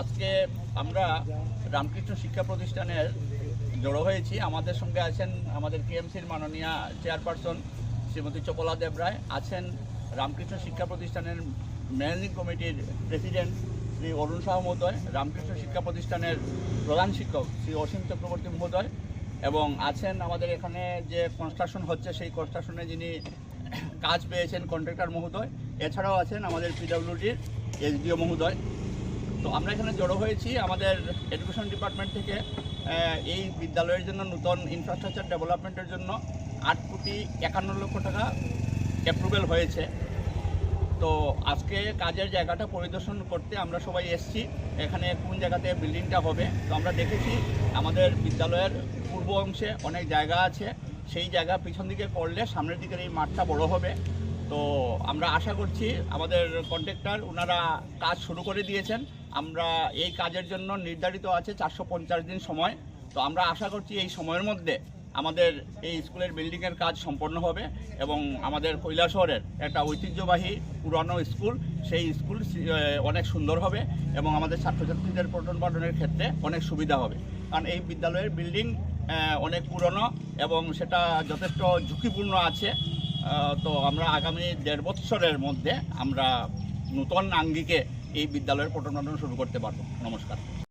আজকে আমরা রামকৃষ্ণ শিক্ষা প্রতিষ্ঠানের জড়ো হয়েছি। আমাদের সঙ্গে আছেন আমাদের কেএমসির মাননীয় চেয়ারপারসন শ্রীমতী চপলা দেবরায় আছেন রামকৃষ্ণ শিক্ষা প্রতিষ্ঠানের ম্যানেজিং কমিটির প্রেসিডেন্ট শ্রী অরুণ শাহ মহোদয়, রামকৃষ্ণ শিক্ষা প্রতিষ্ঠানের প্রধান শিক্ষক শ্রী অসীম চক্রবর্তী মহোদয় এবং আছেন আমাদের এখানে যে কনস্ট্রাকশন হচ্ছে সেই কনস্ট্রাকশনে যিনি কাজ পেয়েছেন কন্ট্রাক্টর মহোদয়। এছাড়াও আছেন আমাদের পিডব্লিউডির এসডিও মহোদয়। তো আমরা এখানে জড়ো হয়েছি আমাদের এডুকেশন ডিপার্টমেন্ট থেকে এই বিদ্যালয়ের জন্য নতুন ইনফ্রাস্ট্রাকচার ডেভেলপমেন্টের জন্য আট কোটি একান্ন লক্ষ টাকা অ্যাপ্রুভেল হয়েছে। তো আজকে কাজের জায়গাটা পরিদর্শন করতে আমরা সবাই এসেছি, এখানে কোন জায়গাতে বিল্ডিংটা হবে। তো আমরা দেখেছি আমাদের বিদ্যালয়ের পূর্ব অংশে অনেক জায়গা আছে, সেই জায়গা পিছন দিকে করলে সামনের দিকের এই মাঠটা বড় হবে। তো আমরা আশা করছি আমাদের কন্ট্রাক্টর, ওনারা কাজ শুরু করে দিয়েছেন। আমরা এই কাজের জন্য নির্ধারিত আছে চারশো পঞ্চাশ দিন সময়। তো আমরা আশা করছি এই সময়ের মধ্যে আমাদের এই স্কুলের বিল্ডিংয়ের কাজ সম্পন্ন হবে এবং আমাদের কৈলাসহরের একটা ঐতিহ্যবাহী পুরানো স্কুল, সেই স্কুল অনেক সুন্দর হবে এবং আমাদের ছাত্রছাত্রীদের পঠন পাঠনের ক্ষেত্রে অনেক সুবিধা হবে। কারণ এই বিদ্যালয়ের বিল্ডিং অনেক পুরনো এবং সেটা যথেষ্ট ঝুঁকিপূর্ণ আছে। তো আমরা আগামী দেড় বৎসরের মধ্যে আমরা নূতন আঙ্গিকে এই বিদ্যালয়ের পঠন শুরু করতে পারব। নমস্কার।